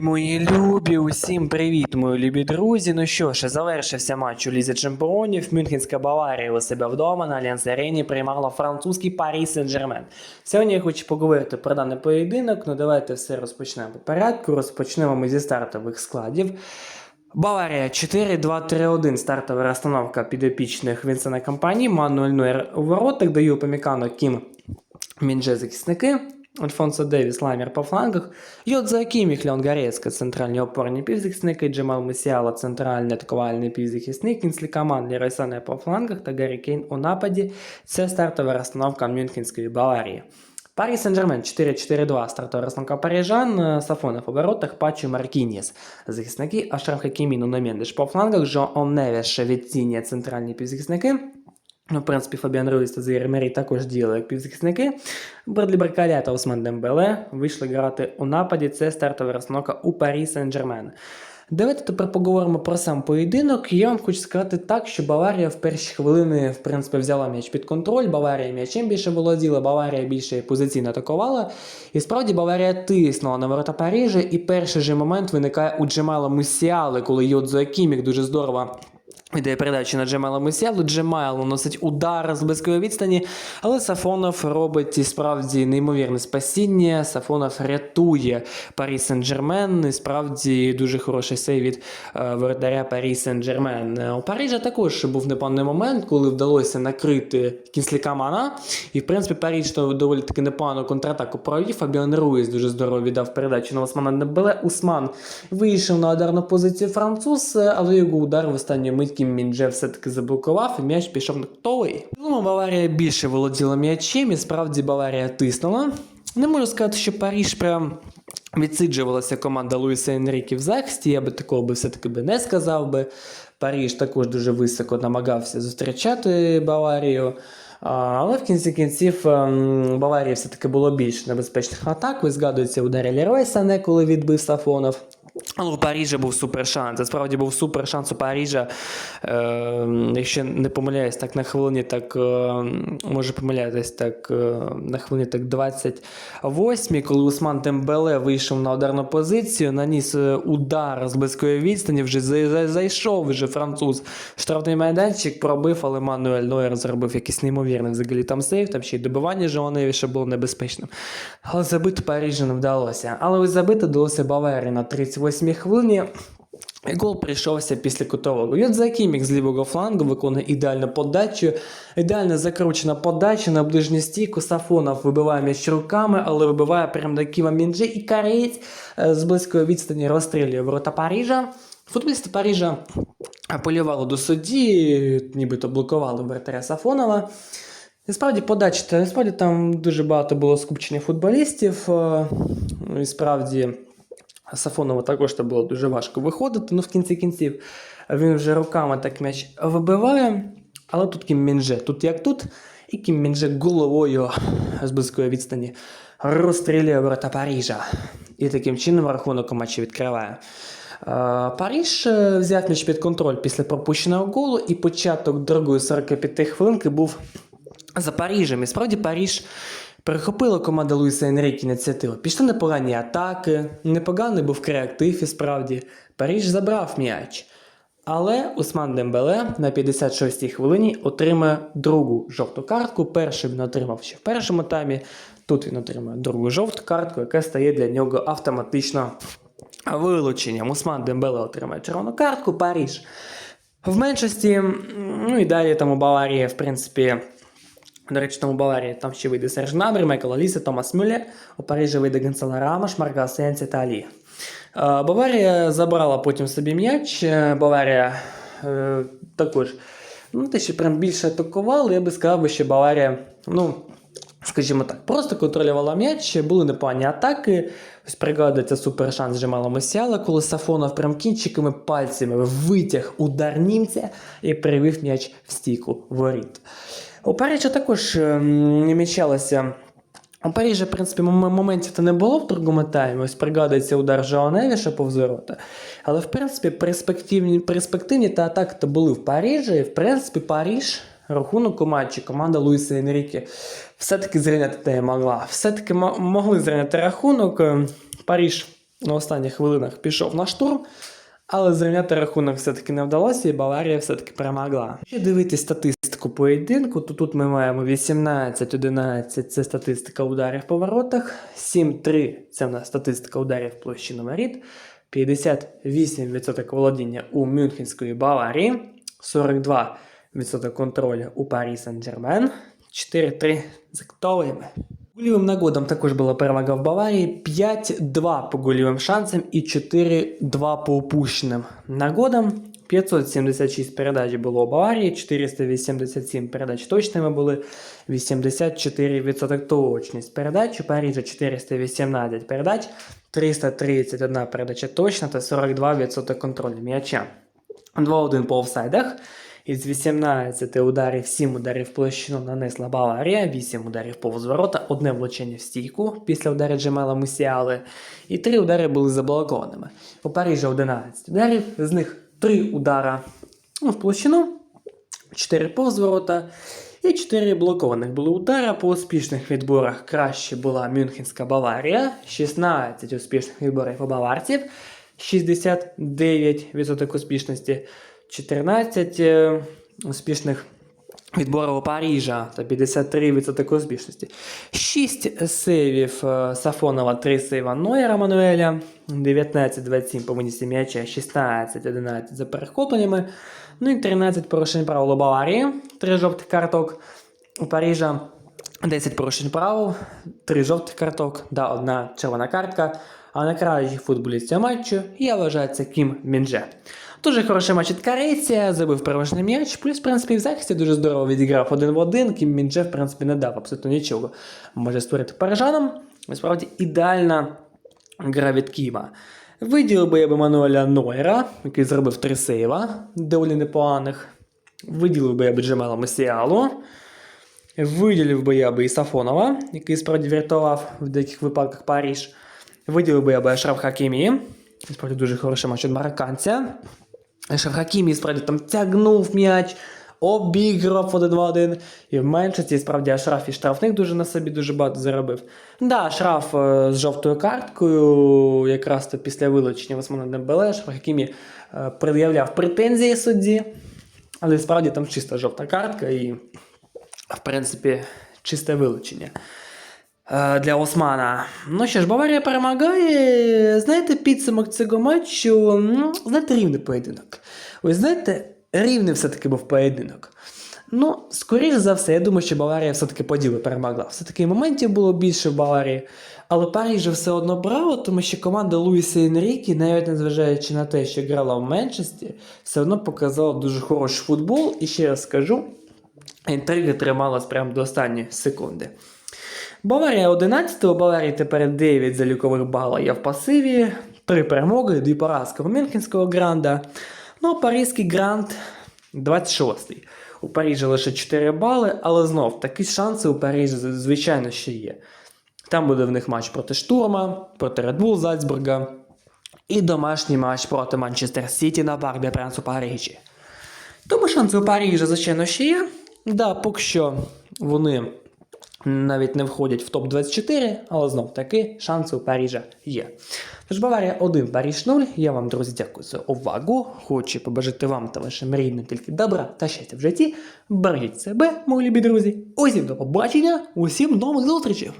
Мої любі, усім привіт, мої любі друзі. Ну що ж, завершився матч у Лізі Чемпіонів. Мюнхенська Баварія у себе вдома на Альянс Арені приймала французький Парі Сен-Жермен. Сьогодні я хочу поговорити про даний поєдинок. Ну давайте все розпочнемо по порядку. Розпочнемо ми зі стартових складів. Баварія 4-2-3-1 стартова розстановка підопічних Вінсена компанії. Мануель Нойер у воротах, даю помікано Кім Міндже захисники. Альфонсо Девіс, Ламір по флангах, Йодза Кіміх, Леон Гарецька, центральні опорні півзахисники, Джемал Мусіала, центральний атакувальний півзахисник, Кінслі Каман, Лерой Сане по флангах та Гаррі Кейн у нападі. Це стартова розстановка Мюнхенської Баварії. Парі Сен-Жермен 4-4-2, стартова розстановка парижан, Сафонов у воротах, Пачі Маркінєс. Захисники Ашраф Хакімі, Нуно Мендеш по флангах, Жон Невеш, Віціні, центральні півзахисники. Ну, в принципі, Фабіан Руїс та Заїр Мері також діяли як півзахисники. Бредлі Баркаля та Осман Дембеле вийшли грати у нападі. Це стартова розстановка у Парі Сен-Жермен. Давайте тепер поговоримо про сам поєдинок. Я вам хочу сказати так, що Баварія в перші хвилини в принципі, взяла м'яч під контроль. Баварія м'ячем більше володіла, Баварія більше позиційно атакувала. І справді Баварія тиснула на ворота Парижа. І перший же момент виникає у Джемала Мусіали, коли Йодзо Акімік дуже здорово Ідея передачі на Джемала Мусіалу. Джемайл наносить удар з близької відстані, але Сафонов робить і справді неймовірне спасіння. Сафонов рятує Парі Сен-Джермен. І справді дуже хороший сейв від е, воротаря Парі Сен-Джермен. У Парижа також був непоганий момент, коли вдалося накрити Кінслі Камана. І в принципі Париж то доволі таки непогану контратаку провів. Фабіан Руїс дуже здорово віддав передачу на Османа Небеле. Усман вийшов на ударну позицію француз, але його удар в останню мить Кім Міндже все-таки заблокував, і м'яч пішов на ктовий. Ну, Баварія більше володіла м'ячем, і справді Баварія тиснула. Не можу сказати, що Паріж прям відсиджувалася команда Луїса Енрікі в захисті. Я би такого би все-таки би не сказав би. Паріж також дуже високо намагався зустрічати Баварію. Але в кінці кінців ем, Баварії все-таки було більше небезпечних атак. Ви згадуєте ударі Лерой Сане, коли відбив Сафонов. Але у Парижа був супер шанс. Це справді був супер шанс у Парижа. Е, якщо не помиляюсь, так на хвилині, так е, може помилятись так е, на хвилині так 28, коли Усман Тембеле вийшов на ударну позицію, наніс е, удар з близької відстані, вже за- за- зайшов вже француз. Штрафний майданчик пробив, але Мануель Нойер зробив якийсь неймовірний взагалі там сейв, там ще й добивання Жованевіша було небезпечним. Але забити Парижу не вдалося. Але ось забити вдалося Баварії на 38 хвилині. І гол прийшовся після кутового. Йодза Кімік з лівого флангу виконує ідеальну подачу. Ідеально закручена подача на ближню стійку. Сафонов вибиває м'яч руками, але вибиває прямо до Кіма Мінджи і карець е, з близької відстані розстрілює ворота Парижа. Футболісти Парижа апелювали до судді, нібито блокували вратаря Сафонова. І справді подача, насправді там дуже багато було скупчення футболістів. е, І справді Сафонову також це було дуже важко виходити. Ну, в кінці кінців він вже руками так м'яч вибиває. Але тут Кім Мінже, тут як тут, і Кім Мінже головою з близької відстані розстрілює ворота Парижа. І таким чином рахунок матчі відкриває. Е, Париж е, взяв м'яч під контроль після пропущеного голу, і початок другої 45 хвилинки був за Парижем. І справді Париж перехопила команда Луїса Енрікі ініціативу. Пішли непогані атаки, непоганий був креатив і справді. Париж забрав м'яч. Але Усман Дембеле на 56-й хвилині отримає другу жовту картку. Першу він отримав ще в першому таймі. Тут він отримає другу жовту картку, яка стає для нього автоматично вилученням. Усман Дембеле отримає червону картку, Париж. В меншості, ну і далі там у Баварії, в принципі, до речі, там у Баварії там ще вийде Серж Набрі, Майкл Аліса, Томас Мюллер, у Парижі вийде Гонсало Рамош, Марка Сенсі та Алі. Е, Баварія забрала потім собі м'яч. Е, Баварія е, також, ну, те, що прям більше атакували, я би сказав, що Баварія, ну, скажімо так, просто контролювала м'яч, були непогані атаки. Ось пригадується супер шанс Джемала Мосіала, коли Сафонов прям кінчиками пальцями витяг удар німця і привів м'яч в стійку воріт. У Парижа також ем, не мічалося. У Парижа, в принципі, мом- моментів то не було в другому таймі. Ось пригадується удар Жоа Невіша повз ворота. Але, в принципі, перспективні, перспективні та атаки то були в Парижі. І, в принципі, Париж рахунок у матчі команда Луїса Енріке все-таки зрівняти не могла. Все-таки могли зрівняти рахунок. Ем, Париж на останніх хвилинах пішов на штурм, але зрівняти рахунок все-таки не вдалося, і Баварія все-таки перемогла. Якщо дивитись статистику поєдинку, то тут ми маємо 18-11 це статистика ударів по воротах, 7-3 це в нас статистика ударів в площину воріт, 58% володіння у Мюнхенської Баварії, 42% контролю у Парі Сен-Джермен, 4-3 за актовими. Гольовим нагодам також була перевага в Баварії 5-2 по гольовим шансам і 4-2 по упущеним нагодам. 576 передач було у Баварії, 487 передач точними були, 84% точність передач, у Парижа 418 передач, 331 передача точна та 42% контролю м'яча. 2-1 по офсайдах. Із 18 ударів 7 ударів площину нанесла Баварія, 8 ударів повз ворота, одне влучення в стійку після удару Джемела Мусіали, і 3 удари були заблокованими. У Парижі 11 ударів, з них 3 удара ну, в площину, 4 повзворота і 4 блокованих були удара по успішних відборах. Краще була Мюнхенська Баварія, 16 успішних відборів у баварців, 69% успішності. 14 е, успішних відборів у Парижа та 53% успішності. 6 сейвів е, Сафонова, 3 сейва Нойера Мануеля, 19-27 по винісі м'яча, 16-11 за перехопленнями, ну і 13 порушень правил у Баварії, 3 жовтих карток. У Парижа 10 порушень правил, 3 жовтих карток, да, одна червона картка. А найкращий футболіст цього матчу я вважаю це Кім Мінже. Дуже хороший матч від корейця, забив переважний м'яч, плюс, в принципі, в захисті дуже здорово відіграв один в один. Кім Мінже, в принципі, не дав абсолютно нічого. Може створити парижанам. Насправді ідеальна гра від Кіма. Виділив би я би Мануеля Нойера, який зробив три сейва, доволі непоганих. Виділив би я би Джемела Месіалу. Виділив би я би і Сафонова, який справді врятував в деяких випадках Париж. Виділив би я би Ашраф Хакімі. Справді дуже хороший матч від марокканця. Ашраф Хакімі справді там тягнув м'яч, обіграв 1-2-1. І в меншості справді Ашраф і штрафних дуже на собі дуже багато заробив. Да, Ашраф е, з жовтою карткою, якраз то після вилучення Османа Дембеле, Ашраф Хакімі е, пред'являв претензії судді. Але справді там чиста жовта картка і, в принципі, чисте вилучення для Османа. Ну що ж, Баварія перемагає. Знаєте, підсумок цього матчу, ну, знаєте, рівний поєдинок. Ви знаєте, рівний все-таки був поєдинок. Ну, скоріш за все, я думаю, що Баварія все-таки по ділу перемогла. Все-таки моментів було більше в Баварії. Але Париж же все одно браво, тому що команда Луїса Енрікі, навіть незважаючи на те, що грала в Менчесті, все одно показала дуже хороший футбол. І ще раз скажу, інтрига трималась прямо до останньої секунди. Баварія 11 у Баварії тепер 9 залікових бала є в пасиві, 3 перемоги, 2 поразки у Мюнхенського гранда. Ну, а Паризький гранд 26-й. У Парижі лише 4 бали, але знов такі шанси у Парижі, звичайно, ще є. Там буде в них матч проти Штурма, проти Bull Зальцбурга і домашній матч проти Манчестер Сіті на де Пренс у Парижі. Тому шанси у Парижі, звичайно, ще є. Да, поки що вони навіть не входять в топ-24, але знов таки шанси у Парижа є. Тож Баварія 1, Паріж 0. Я вам, друзі, дякую за увагу. Хочу побажати вам та вашим рідним тільки добра та щастя в житті. Бережіть себе, мої любі друзі. Усім до побачення, усім нових зустрічей!